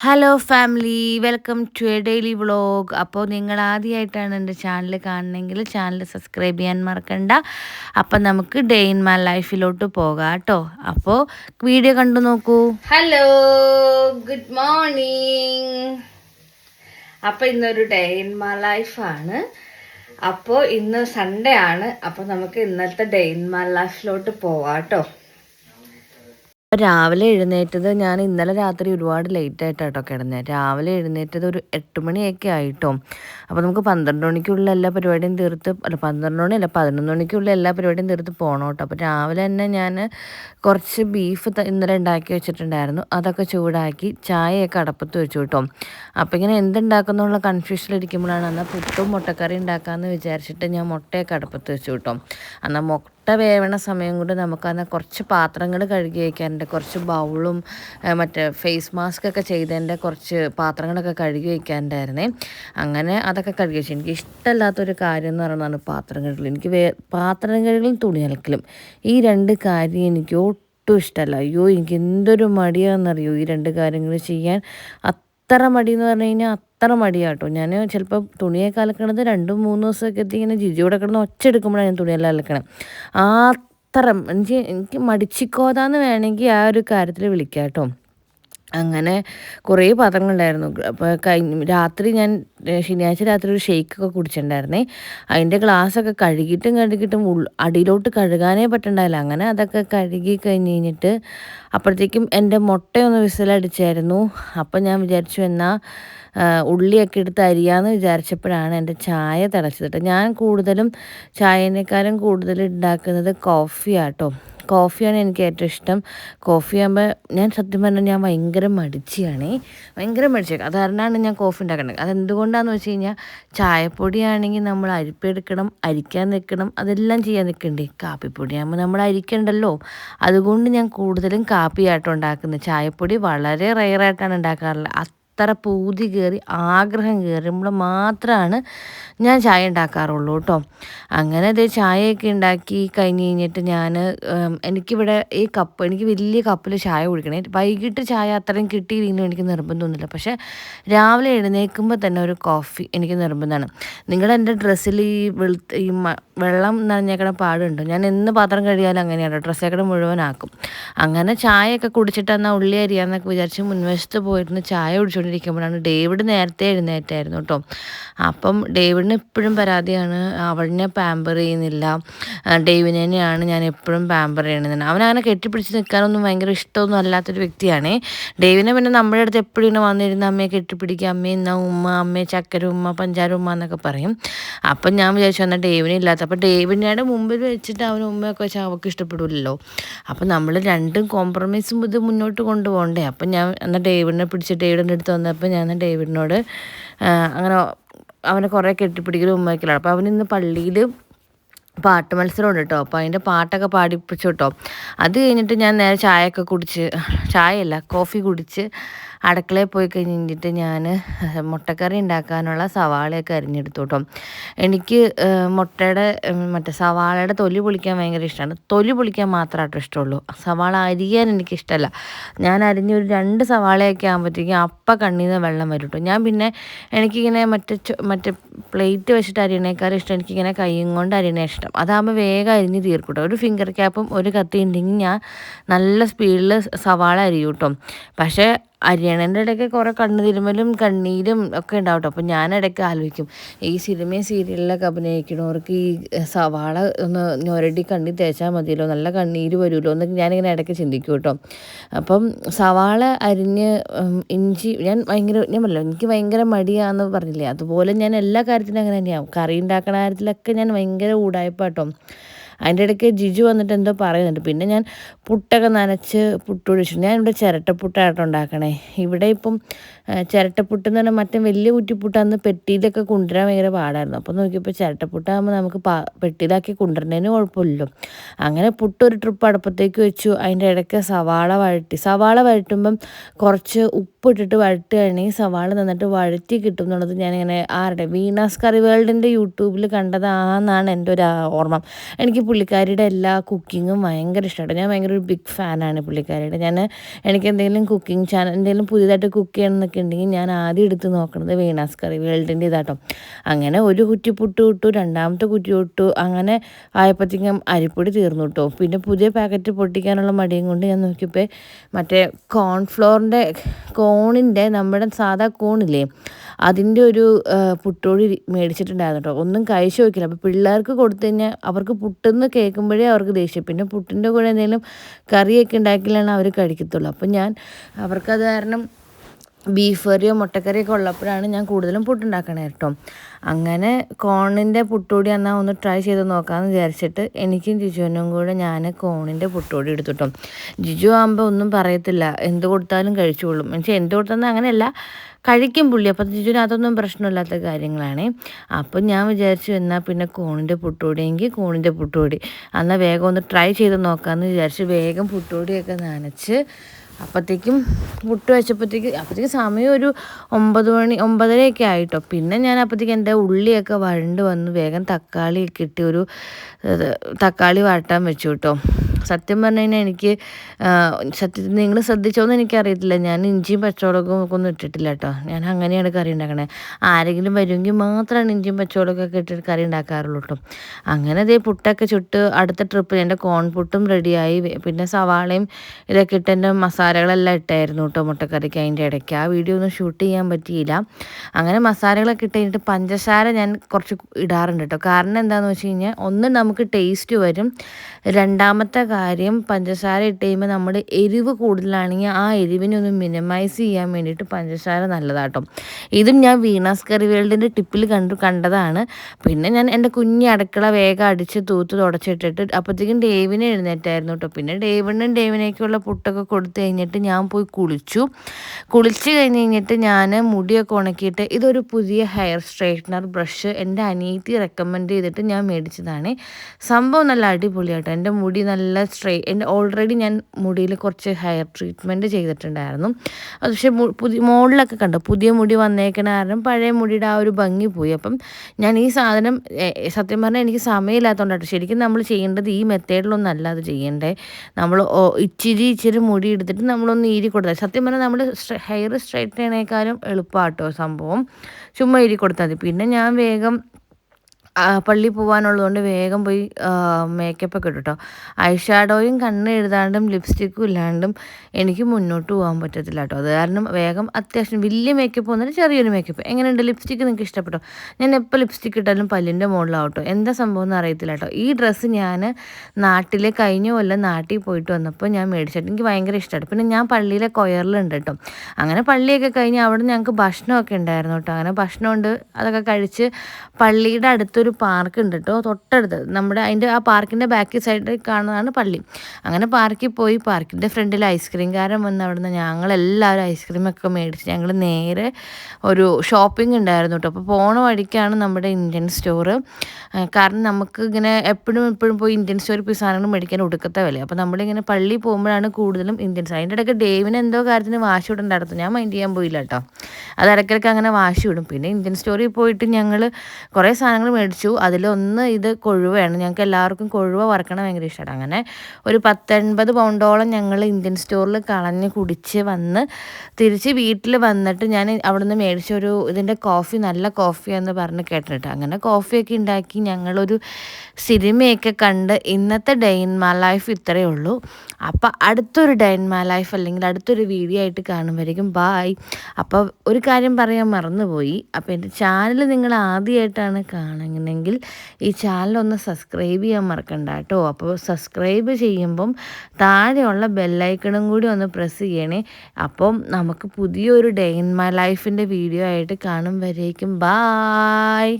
Hello family welcome to a daily vlog അപ്പോൾ നിങ്ങൾ ആദ്യമായിട്ടാണ് എന്റെ ചാനൽ കാണണമെങ്കിൽ ചാനൽ സബ്സ്ക്രൈബ് ചെയ്യാൻ മറക്കണ്ട. അപ്പം നമുക്ക് ഡേ ഇൻ മൈ ലൈഫിലോട്ട് പോകാം കേട്ടോ. അപ്പോൾ വീഡിയോ കണ്ടു നോക്കൂ. ഹലോ ഗുഡ് മോർണിംഗ് അപ്പോൾ ഇന്നൊരു ഡേ ഇൻ മൈ ലൈഫാണ് അപ്പോൾ ഇന്ന് സൺഡേ ആണ്. അപ്പോൾ നമുക്ക് ഇന്നത്തെ ഡേ ഇൻ മൈ ലൈഫിലോട്ട് പോവാം കേട്ടോ. രാവിലെ എഴുന്നേറ്റത് ഞാൻ ഇന്നലെ രാത്രി ഒരുപാട് ലേറ്റ് ആയിട്ടാട്ടോ കിടന്നത് രാവിലെ എഴുന്നേറ്റത് ഒരു എട്ട് മണിയൊക്കെ ആയിട്ടോ. അപ്പോൾ നമുക്ക് പന്ത്രണ്ട് മണിക്കുള്ള എല്ലാ പരിപാടിയും തീർത്ത് അല്ല പന്ത്രണ്ട് മണി അല്ല പതിനൊന്ന് മണിക്കുള്ള എല്ലാ പരിപാടിയും തീർത്ത് പോകണം കേട്ടോ അപ്പോൾ രാവിലെ തന്നെ ഞാൻ കുറച്ച് ബീഫ് ഇന്നലെ ഉണ്ടാക്കി വെച്ചിട്ടുണ്ടായിരുന്നു. അതൊക്കെ ചൂടാക്കി ചായയൊക്കെ അടപ്പത്ത് വെച്ചു കേട്ടോ. അപ്പോൾ ഇങ്ങനെ എന്തുണ്ടാക്കുന്നുള്ള കൺഫ്യൂഷനിലിരിക്കുമ്പോഴാണ് എന്നാൽ പുട്ടും മുട്ടക്കറി ഉണ്ടാക്കാമെന്ന് വിചാരിച്ചിട്ട് ഞാൻ മുട്ടയൊക്കെ അടപ്പത്ത് വെച്ചു കേട്ടോ. എന്നാൽ മുട്ട വേവണ സമയം കൊണ്ട് നമുക്കന്ന് കുറച്ച് പാത്രങ്ങൾ കഴുകി വയ്ക്കാനുണ്ട് കുറച്ച് ബൗളും മറ്റേ ഫേസ് മാസ്ക് ഒക്കെ ചെയ്തതിന്റെ കുറച്ച് പാത്രങ്ങളൊക്കെ കഴുകി വയ്ക്കാനുണ്ടായിരുന്നേ അങ്ങനെ അതൊക്കെ കഴുകി വെച്ചു. എനിക്ക് ഇഷ്ടമല്ലാത്തൊരു കാര്യം എന്ന് പറയുന്നതാണ് പാത്രം കഴുകൽ. എനിക്ക് വേ പാത്രം കഴുകലും തുണി അലക്കലും. ഈ രണ്ട് കാര്യം എനിക്ക് ഒട്ടും ഇഷ്ടമല്ല. അയ്യോ എനിക്ക് എന്തൊരു മടിയാണെന്നറിയോ ഈ രണ്ട് കാര്യങ്ങൾ ചെയ്യാൻ. അത്ര മടി എന്ന് പറഞ്ഞു കഴിഞ്ഞാൽ അത്ര മടിയാട്ടോ. ഞാൻ ചിലപ്പോൾ തുണിയൊക്കെ അലക്കണത് രണ്ടും മൂന്ന് ദിവസമൊക്കെ എത്തി ഇങ്ങനെ ജിജിയോടെ കിടന്ന് ഒച്ച എടുക്കുമ്പോഴാണ് ഞാൻ തുണിയെല്ലാം അലക്കണം. ആ അത്ര എനിക്ക് എനിക്ക് മടിച്ചിക്കോതാന്ന് വേണമെങ്കിൽ ആ ഒരു കാര്യത്തിൽ വിളിക്കാം കേട്ടോ അങ്ങനെ കുറേ പാത്രങ്ങളുണ്ടായിരുന്നു. അപ്പോൾ കഴിഞ്ഞ രാത്രി ഞാൻ ശനിയാഴ്ച രാത്രി ഒരു ഷെയ്ക്കൊക്കെ കുടിച്ചിട്ടുണ്ടായിരുന്നേ. അതിന്റെ ഗ്ലാസ്സൊക്കെ കഴുകിയിട്ടും കഴുകിയിട്ടും അടിയിലോട്ട് കഴുകാനേ പറ്റണ്ടായില്ല. അങ്ങനെ അതൊക്കെ കഴുകി കഴിഞ്ഞ് കഴിഞ്ഞിട്ട് അപ്പോഴത്തേക്കും എന്റെ മുട്ടയൊന്ന് വിസിലടിച്ചായിരുന്നു. അപ്പം ഞാൻ വിചാരിച്ചു എന്നാൽ ഉള്ളിയൊക്കെ എടുത്ത് അരിയാന്ന് വിചാരിച്ചപ്പോഴാണ് എന്റെ ചായ തിളച്ചത് ഞാൻ കൂടുതലും ചായനേക്കാളും കൂടുതൽ ഉണ്ടാക്കുന്നത് കോഫിയാട്ടോ കോഫിയാണ് എനിക്ക് ഏറ്റവും ഇഷ്ടം. കോഫി ആകുമ്പോൾ ഞാൻ സത്യം പറഞ്ഞാൽ ഞാൻ ഭയങ്കര മടിച്ചിയാണേ. ഭയങ്കര മടിച്ച അതുകാരണമാണ് ഞാൻ കോഫി ഉണ്ടാക്കുന്നത് അതെന്തുകൊണ്ടാണെന്ന് വെച്ച് കഴിഞ്ഞാൽ ചായപ്പൊടിയാണെങ്കിൽ നമ്മൾ അരിപ്പെടുക്കണം അരിക്കാൻ നിൽക്കണം അതെല്ലാം ചെയ്യാൻ നിൽക്കണ്ടേ. കാപ്പിപ്പൊടിയാകുമ്പോൾ നമ്മൾ അരിക്കണ്ടല്ലോ. അതുകൊണ്ട് ഞാൻ കൂടുതലും കാപ്പിയായിട്ട് ഉണ്ടാക്കുന്നത്. ചായപ്പൊടി വളരെ റയറായിട്ടാണ് ഉണ്ടാക്കാറുള്ളത്. അത്ര പൂതി കയറി ആഗ്രഹം കയറുമ്പോൾ മാത്രമാണ് ഞാൻ ചായ ഉണ്ടാക്കാറുള്ളൂ കേട്ടോ. അങ്ങനെ ഇത് ചായയൊക്കെ ഉണ്ടാക്കി കഴിഞ്ഞ് കഴിഞ്ഞിട്ട് ഞാൻ എനിക്കിവിടെ ഈ കപ്പ് എനിക്ക് വലിയ കപ്പിൽ ചായ കുടിക്കണേ. വൈകിട്ട് ചായ അത്രയും കിട്ടിയില്ലെങ്കിലും എനിക്ക് നിർബന്ധമൊന്നുമില്ല പക്ഷേ രാവിലെ എഴുന്നേൽക്കുമ്പോൾ തന്നെ ഒരു കോഫി എനിക്ക് നിർബന്ധമാണ്. നിങ്ങളുടെ എന്റെ ഡ്രസ്സിൽ ഈ ഈ വെള്ളം നനഞ്ഞേക്കണ പാടുണ്ട്? ഞാൻ എന്ന് പാത്രം കഴിയാലും അങ്ങനെയാണ് ഡ്രസ്സേക്കട മുഴുവനാക്കും. അങ്ങനെ ചായയൊക്കെ കുടിച്ചിട്ട് എന്നാൽ ഉള്ളി അരിയാന്നൊക്കെ വിചാരിച്ച് മുൻവശത്ത് പോയിരുന്ന് ചായ കുടിച്ചുകൊണ്ടിരിക്കുമ്പോഴാണ് ഡേവിഡ് നേരത്തെ എഴുന്നേറ്റായിരുന്നു കേട്ടോ. അപ്പം ഡേവിഡിന് എപ്പോഴും പരാതിയാണ് അവളിനെ പാമ്പർ ചെയ്യുന്നില്ല. ഡേവിനെ ഞാൻ എപ്പോഴും പാമ്പർ അവൻ അവനങ്ങനെ കെട്ടിപ്പിടിച്ച് നിൽക്കാനൊന്നും ഭയങ്കര ഇഷ്ടമൊന്നും അല്ലാത്തൊരു വ്യക്തിയാണ്. ഡേവിനെ പിന്നെ നമ്മുടെ അടുത്ത് എപ്പോഴും ഇങ്ങനെ വന്നിരുന്ന അമ്മയെ കെട്ടിപ്പിടിക്കുക അമ്മ ഇന്ന ഉമ്മ അമ്മയെ ചക്കര ഉമ്മ പഞ്ചാര ഉമ്മ എന്നൊക്കെ പറയും. അപ്പം ഞാൻ വിചാരിച്ചു എന്നാൽ ഡേവിനെ ഇല്ലാത്ത. അപ്പം ഡേവിനയുടെ മുമ്പിൽ വെച്ചിട്ട് അവൻ ഉമ്മയൊക്കെ വെച്ചാൽ അവൾക്ക് ഇഷ്ടപ്പെടില്ലല്ലോ. അപ്പം നമ്മൾ രണ്ടും കോംപ്രമൈസും ഇത് മുന്നോട്ട് കൊണ്ടുപോകണ്ടേ. അപ്പം ഞാൻ എന്നാൽ ഡേവിഡിനെ പിടിച്ച് ഡേവിഡിന്റെ അടുത്ത് വന്നപ്പോൾ ഞാൻ ഡേവിഡിനോട് അങ്ങനെ അവനെ കുറേ കെട്ടിപ്പിടിക്കലും ഉമ്മയ്ക്കലാണ് അപ്പോൾ അവനിന്ന് പള്ളിയിൽ പാട്ട് മത്സരം ഉണ്ട് കേട്ടോ. അപ്പോൾ അതിന്റെ പാട്ടൊക്കെ പാടിപ്പിച്ചു കേട്ടോ. അത് കഴിഞ്ഞിട്ട് ഞാൻ നേരെ ചായയൊക്കെ കുടിച്ച് ചായയല്ല കോഫി കുടിച്ച് അടുക്കളയിൽ പോയി കഴിഞ്ഞിട്ട് ഞാൻ മുട്ടക്കറി ഉണ്ടാക്കാനുള്ള സവാളയൊക്കെ അരിഞ്ഞെടുത്തു കേട്ടോ എനിക്ക് മുട്ടയുടെ മറ്റേ സവാളയുടെ തൊലി പൊളിക്കാൻ ഭയങ്കര ഇഷ്ടമാണ് തൊലി പൊളിക്കാൻ മാത്രമായിട്ട് ഇഷ്ടമുള്ളൂ. സവാള അരിയാൻ എനിക്കിഷ്ടമല്ല ഞാൻ അരിഞ്ഞ ഒരു രണ്ട് സവാളയൊക്കെ ആകുമ്പോഴത്തേക്കും അപ്പം കണ്ണിൽ നിന്ന് വെള്ളം വരും കേട്ടോ ഞാൻ പിന്നെ എനിക്കിങ്ങനെ മറ്റേ മറ്റേ പ്ലേറ്റ് വെച്ചിട്ട് അരിയണേക്കാൾ ഇഷ്ടം എനിക്കിങ്ങനെ കൈയും കൊണ്ട് അരിയണേ ഇഷ്ടം. അതാകുമ്പോൾ വേഗം അരിഞ്ഞ് തീർക്കൂട്ടോ ഒരു ഫിംഗർ ക്യാപ്പും ഒരു കത്തി ഉണ്ടെങ്കിൽ ഞാൻ നല്ല സ്പീഡിൽ സവാള അരിയും കേട്ടോ പക്ഷേ അരിയണന്റെ ഇടയ്ക്ക് കുറേ കണ്ണു തിരുമലും കണ്ണീരും ഒക്കെ ഉണ്ടാവും കേട്ടോ അപ്പോൾ ഞാൻ ഇടയ്ക്ക് ആലോചിക്കും ഈ സിനിമയും സീരിയലിലൊക്കെ അഭിനയിക്കണവർക്ക് ഈ സവാള ഒന്ന് ഞൊരടി കണ്ണി തേച്ചാൽ മതിയല്ലോ നല്ല കണ്ണീര് വരുമല്ലോ എന്നൊക്കെ ഞാനിങ്ങനെ ഇടയ്ക്ക് ചിന്തിക്കും കേട്ടോ അപ്പം സവാള അരിഞ്ഞ് ഇഞ്ചി ഞാൻ ഭയങ്കര ഞാൻ പറയല്ലോ എനിക്ക് ഭയങ്കര മടിയാണെന്ന് പറഞ്ഞില്ലേ? അതുപോലെ ഞാൻ എല്ലാ കാര്യത്തിനും അങ്ങനെ തന്നെയാവും. കറി ഉണ്ടാക്കണ കാര്യത്തിലൊക്കെ ഞാൻ ഭയങ്കര ഊടായ്പാട്ടോ അതിന്റെ ഇടയ്ക്ക് ജിജു വന്നിട്ട് എന്തോ പറയുന്നുണ്ട്. പിന്നെ ഞാൻ പുട്ടൊക്കെ നനച്ച് പുട്ട് ഒഴിച്ചു ഞാൻ ഇവിടെ ചിരട്ടപ്പുട്ടായിട്ട് ഉണ്ടാക്കണേ. ഇവിടെ ഇപ്പം ചിരട്ടപ്പുട്ട് എന്ന് പറഞ്ഞാൽ മറ്റേ വലിയ കുറ്റിപ്പുട്ട് അന്ന് പെട്ടിയിലൊക്കെ കൊണ്ടുവരാൻ ഭയങ്കര പാടായിരുന്നു. അപ്പോൾ നോക്കിയപ്പോൾ ചിരട്ടപ്പുട്ടാകുമ്പോൾ നമുക്ക് പെട്ടിയിലാക്കി കൊണ്ടുവരുന്നതിന് കുഴപ്പമില്ലല്ലോ. അങ്ങനെ പുട്ടൊരു ട്രിപ്പ് അടുപ്പത്തേക്ക് വെച്ചു. അതിന്റെ ഇടയ്ക്ക് സവാള വഴട്ടി സവാള വഴറ്റുമ്പം കുറച്ച് ഉപ്പിട്ടിട്ട് കഴിഞ്ഞാൽ സവാള നന്നിട്ട് വഴറ്റി കിട്ടും എന്നുള്ളത് ഞാനിങ്ങനെ ആരുടെ? വീണാസ് കറി വേൾഡിന്റെ യൂട്യൂബിൽ കണ്ടതാണെന്നാണ് എന്റെ ഒരു ഓർമ്മ. എനിക്ക് പുള്ളിക്കാരിയുടെ എല്ലാ കുക്കിങ്ങും ഭയങ്കര ഇഷ്ടമാണ്. ഞാൻ ഭയങ്കര ഒരു ബിഗ് ഫാനാണ് പുള്ളിക്കാരിയുടെ. ഞാൻ എനിക്ക് എന്തെങ്കിലും കുക്കിംഗ് ചാനൽ എന്തെങ്കിലും പുതിയതായിട്ട് കുക്ക് ചെയ്യണമെന്നൊക്കെ ഉണ്ടെങ്കിൽ ഞാൻ ആദ്യം എടുത്ത് നോക്കുന്നത് വീണാസ് കറി വേൾഡിന്റെ ഇതാട്ടോ. അങ്ങനെ ഒരു കുറ്റി പുട്ട് ഇട്ടു രണ്ടാമത്തെ കുറ്റി ഇട്ടു അങ്ങനെ ആയപ്പോഴത്തേക്കും അരിപ്പൊടി തീർന്നു കിട്ടും പിന്നെ പുതിയ പാക്കറ്റ് പൊട്ടിക്കാനുള്ള മടിയും കൊണ്ട് ഞാൻ നോക്കിയപ്പോൾ മറ്റേ കോൺഫ്ലോറിന്റെ കോണിന്റെ നമ്മുടെ സാധാ കോണില്ലേ അതിന്റെ ഒരു പുട്ടോടി മേടിച്ചിട്ടുണ്ടായിരുന്നു കേട്ടോ ഒന്നും കഴിച്ചു നോക്കില്ല അപ്പോൾ പിള്ളേർക്ക് കൊടുത്തു കഴിഞ്ഞാൽ അവർക്ക് പുട്ടെന്ന് കേൾക്കുമ്പോഴേ അവർക്ക് ദേഷ്യം. പിന്നെ പുട്ടിന്റെ കൂടെ എന്തെങ്കിലും കറിയൊക്കെ ഉണ്ടാക്കിയാലാണ് അവർ കഴിക്കത്തുള്ളൂ. അപ്പം ഞാൻ അവർക്കത് കാരണം ബീഫ് കറിയോ മുട്ടക്കറിയൊക്കെ ഉള്ളപ്പോഴാണ് ഞാൻ കൂടുതലും പുട്ടുണ്ടാക്കണേ കേട്ടോ അങ്ങനെ കോണിന്റെ പുട്ടോടി എന്നാൽ ഒന്ന് ട്രൈ ചെയ്ത് നോക്കാമെന്ന് വിചാരിച്ചിട്ട് എനിക്കും ജിജുവിനും കൂടെ ഞാൻ കോണിന്റെ എടുത്തു എടുത്തിട്ടോ ജിജു ആകുമ്പോൾ ഒന്നും പറയത്തില്ല. എന്ത് കൊടുത്താലും കഴിച്ചോളും. വെച്ചാൽ എന്ത് കൊടുത്താലും അങ്ങനെയല്ല. കഴിക്കും പുള്ളി. അപ്പം ജിജുവിന് അതൊന്നും പ്രശ്നമില്ലാത്ത കാര്യങ്ങളാണ്. അപ്പം ഞാൻ വിചാരിച്ചു എന്നാൽ പിന്നെ കോണിന്റെ പുട്ടോടിയെങ്കിൽ കോണിന്റെ പുട്ടോടി എന്നാൽ വേഗം ഒന്ന് ട്രൈ ചെയ്ത് നോക്കാമെന്ന് വിചാരിച്ച്. വേഗം പുട്ടോടിയൊക്കെ നനച്ച് അപ്പോഴത്തേക്കും പുട്ട് വെച്ചപ്പോഴത്തേക്ക് അപ്പോഴത്തേക്ക് സമയം ഒരു ഒമ്പത് മണി ഒമ്പതരയൊക്കെ ആയിട്ടോ. പിന്നെ ഞാൻ അപ്പോഴത്തേക്ക് എന്റെ ഉള്ളിയൊക്കെ വഴണ്ട് വന്ന് വേഗം തക്കാളി കിട്ടി ഒരു തക്കാളി വാട്ടാൻ വെച്ചു കേട്ടോ. സത്യം പറഞ്ഞു കഴിഞ്ഞാൽ എനിക്ക് സത്യത്തിൽ നിങ്ങൾ ശ്രദ്ധിച്ചോന്ന് എനിക്കറിയത്തില്ല. ഞാൻ ഇഞ്ചിയും പച്ചമുളകും ഒക്കെ ഒന്നും ഇട്ടിട്ടില്ല കേട്ടോ ഞാൻ അങ്ങനെയാണ് കറി ഉണ്ടാക്കണേ. ആരെങ്കിലും വരുമെങ്കിൽ മാത്രമാണ് ഇഞ്ചിയും പച്ചമുളകൊക്കെ ഇട്ടിട്ട് കറി ഉണ്ടാക്കാറുള്ളൂ കേട്ടോ അങ്ങനെ അതേ പുട്ടൊക്കെ ചുട്ട് അടുത്ത ട്രിപ്പ് എന്റെ കോൺ പുട്ടും റെഡിയായി പിന്നെ സവാളയും ഇതൊക്കെ ഇട്ട് എന്റെ മസാലകളെല്ലാം ഇട്ടായിരുന്നു കേട്ടോ മുട്ടക്കറിക്ക് അതിന്റെ ഇടയ്ക്ക്. ആ വീഡിയോ ഒന്നും ഷൂട്ട് ചെയ്യാൻ പറ്റിയില്ല. അങ്ങനെ മസാലകളൊക്കെ ഇട്ട് കഴിഞ്ഞിട്ട് പഞ്ചസാര ഞാൻ കുറച്ച് ഇടാറുണ്ട് കേട്ടോ കാരണം എന്താണെന്ന് വെച്ച് കഴിഞ്ഞാൽ ഒന്ന് നമുക്ക് ടേസ്റ്റ് വരും. രണ്ടാമത്തെ കാര്യം പഞ്ചസാര ഇട്ട് കഴിയുമ്പോൾ നമ്മുടെ എരിവ് കൂടുതലാണെങ്കിൽ ആ എരിവിനെ ഒന്ന് മിനിമൈസ് ചെയ്യാൻ വേണ്ടിയിട്ട് പഞ്ചസാര നല്ലതാട്ടോ. ഇതും ഞാൻ വീണാസ് കറി വേൾഡിന്റെ ടിപ്പിൽ കണ്ടു കണ്ടതാണ്. പിന്നെ ഞാൻ എന്റെ കുഞ്ഞി അടുക്കള വേഗം അടിച്ച് തൂത്ത് തുടച്ചിട്ടിട്ട് അപ്പോഴത്തേക്കും ഡേവിനെ എഴുന്നേറ്റായിരുന്നു കേട്ടോ. പിന്നെ ഡേവിനും ഡേവിനേക്കുള്ള പുട്ടൊക്കെ കൊടുത്തു കഴിഞ്ഞിട്ട് ഞാൻ പോയി കുളിച്ചു. കുളിച്ച് കഴിഞ്ഞ് കഴിഞ്ഞിട്ട് ഞാൻ മുടിയൊക്കെ ഉണക്കിയിട്ട് ഇതൊരു പുതിയ ഹെയർ സ്ട്രൈറ്റ്നർ ബ്രഷ് എന്റെ അനിയത്തി റെക്കമെൻഡ് ചെയ്തിട്ട് ഞാൻ മേടിച്ചതാണ്. സംഭവം നല്ല അടിപൊളിയാട്ടോ. എന്റെ മുടി നല്ല സ്ട്രൈ എന്റെ ഓൾറെഡി ഞാൻ മുടിയിൽ കുറച്ച് ഹെയർ ട്രീറ്റ്മെന്റ് ചെയ്തിട്ടുണ്ടായിരുന്നു. അത് പക്ഷേ പുതിയ മോളിലൊക്കെ കണ്ടു പുതിയ മുടി വന്നേക്കണ കാരണം പഴയ മുടിയുടെ ആ ഒരു ഭംഗി പോയി. അപ്പം ഞാൻ ഈ സാധനം സത്യം പറഞ്ഞാൽ എനിക്ക് സമയമില്ലാത്തതുകൊണ്ടാണ് ശരിക്കും നമ്മൾ ചെയ്യേണ്ടത് ഈ മെത്തേഡിലൊന്നും അല്ല അത് ചെയ്യേണ്ടേ. നമ്മൾ ഇച്ചിരി ഇച്ചിരി മുടി എടുത്തിട്ട് നമ്മളൊന്ന് ഈരി കൊടുത്താൽ സത്യം പറഞ്ഞാൽ നമ്മൾ ഹെയർ സ്ട്രൈറ്റ് ചെയ്യണേക്കാളും എളുപ്പമാട്ടോ സംഭവം. ചുമ്മാ ഈരി കൊടുത്താൽ മതി. പിന്നെ ഞാൻ വേഗം പള്ളി പോകാനുള്ളതുകൊണ്ട് വേഗം പോയി മേക്കപ്പ് ഒക്കെ ഇട്ടു കേട്ടോ ഐ ഷാഡോയും കണ്ണ് എഴുതാണ്ടും ലിപ്സ്റ്റിക്കും ഇല്ലാണ്ടും എനിക്ക് മുന്നോട്ട് പോകാൻ പറ്റത്തില്ല കേട്ടോ അത് കാരണം വേഗം അത്യാവശ്യം വലിയ മേക്കപ്പ് വന്നിട്ട് ചെറിയൊരു മേക്കപ്പ് എങ്ങനെയുണ്ട്? ലിപ്സ്റ്റിക്ക് നിങ്ങൾക്ക് ഇഷ്ടപ്പെട്ടോ? ഞാൻ എപ്പോൾ ലിപ്സ്റ്റിക്ക് ഇട്ടാലും പല്ലിന്റെ മുകളിലാവട്ടോ എന്താ സംഭവം എന്ന് അറിയത്തില്ല കേട്ടോ ഈ ഡ്രസ്സ് ഞാൻ നാട്ടിലെ കഴിഞ്ഞ കൊല്ലം നാട്ടിൽ പോയിട്ട് വന്നപ്പോൾ ഞാൻ മേടിച്ചിട്ട് എനിക്ക് ഭയങ്കര ഇഷ്ടമാണ് പിന്നെ ഞാൻ പള്ളിയിലെ കൊയറിലുണ്ട് കേട്ടോ അങ്ങനെ പള്ളിയൊക്കെ കഴിഞ്ഞ് അവിടെ ഞങ്ങൾക്ക് ഭക്ഷണമൊക്കെ ഉണ്ടായിരുന്നു കേട്ടോ അങ്ങനെ ഭക്ഷണമുണ്ട് അതൊക്കെ കഴിച്ച് പള്ളിയുടെ അടുത്തൊരു ഒരു പാർക്ക് ഉണ്ട് കേട്ടോ തൊട്ടടുത്ത്. നമ്മുടെ അതിന്റെ ആ പാർക്കിന്റെ ബാക്ക് സൈഡിൽ കാണുന്നതാണ് പള്ളി. അങ്ങനെ പാർക്കിൽ പോയി പാർക്കിന്റെ ഫ്രണ്ടിൽ ഐസ്ക്രീം കാരൻ വന്ന് അവിടെ നിന്ന് ഞങ്ങളെല്ലാവരും ഐസ്ക്രീമൊക്കെ മേടിച്ച് ഞങ്ങൾ നേരെ ഒരു ഷോപ്പിംഗ് ഉണ്ടായിരുന്നു കേട്ടോ. അപ്പോൾ പോണ വഴിക്കാണ് നമ്മുടെ ഇന്ത്യൻ സ്റ്റോറ്. കാരണം നമുക്ക് ഇങ്ങനെ എപ്പോഴും എപ്പോഴും പോയി ഇന്ത്യൻ സ്റ്റോറിൽ പോയി സാധനങ്ങൾ മേടിക്കാൻ ഒടുക്കത്തെ വില അപ്പോൾ നമ്മളിങ്ങനെ പള്ളി പോകുമ്പോഴാണ് കൂടുതലും ഇന്ത്യൻസ് അതിന്റെ ഇടയ്ക്ക് ഡേവിന് എന്തോ കാര്യത്തിന് വാശി വിടണ്ടായിരുന്നു ഞാൻ മൈൻഡ് ചെയ്യാൻ പോയില്ല കേട്ടോ. അത് ഇടയ്ക്കിടയ്ക്ക് അങ്ങനെ വാശി വിടും. പിന്നെ ഇന്ത്യൻ സ്റ്റോറിൽ പോയിട്ട് ഞങ്ങൾ കുറേ സാധനങ്ങൾ മേടിച്ചു മേടിച്ചു. അതിലൊന്ന് ഇത് കൊഴുവയാണ്. ഞങ്ങൾക്ക് എല്ലാവർക്കും കൊഴുവ വറക്കണം ഭയങ്കര ഇഷ്ടമാണ് അങ്ങനെ ഒരു പത്തൊൻപത് പൗണ്ടോളം ഞങ്ങൾ ഇന്ത്യൻ സ്റ്റോറിൽ കളഞ്ഞ് കുടിച്ച് വന്ന് തിരിച്ച് വീട്ടിൽ വന്നിട്ട് ഞാൻ അവിടെ നിന്ന് ഒരു ഇതിന്റെ കോഫി നല്ല കോഫിയാന്ന് പറഞ്ഞ് കേട്ടിട്ട്. അങ്ങനെ കോഫിയൊക്കെ ഉണ്ടാക്കി ഞങ്ങളൊരു സിനിമയൊക്കെ കണ്ട് ഇന്നത്തെ ഡേ ഇൻ മൈ ലൈഫ് ഇത്രയേ ഉള്ളൂ. അപ്പോൾ അടുത്തൊരു ഡേ ഇൻ മൈ ലൈഫ് അല്ലെങ്കിൽ അടുത്തൊരു വീഡിയോ ആയിട്ട് കാണുമ്പോഴേക്കും ബായ് അപ്പോൾ ഒരു കാര്യം പറയാൻ മറന്നുപോയി. അപ്പോൾ എന്റെ ചാനൽ നിങ്ങൾ ആദ്യമായിട്ടാണ് കാണുന്നതെങ്കിൽ ഈ ചാനൽ ഒന്ന് സബ്സ്ക്രൈബ് ചെയ്യാൻ മറക്കണ്ട കേട്ടോ. അപ്പോൾ സബ്സ്ക്രൈബ് ചെയ്യുമ്പം താഴെയുള്ള ബെല്ലൈക്കണും കൂടി ഒന്ന് പ്രസ് ചെയ്യണേ. അപ്പം നമുക്ക് പുതിയൊരു ഡേ ഇൻ മൈ ലൈഫിന്റെ വീഡിയോ ആയിട്ട് കാണും വരേക്കും ബായ്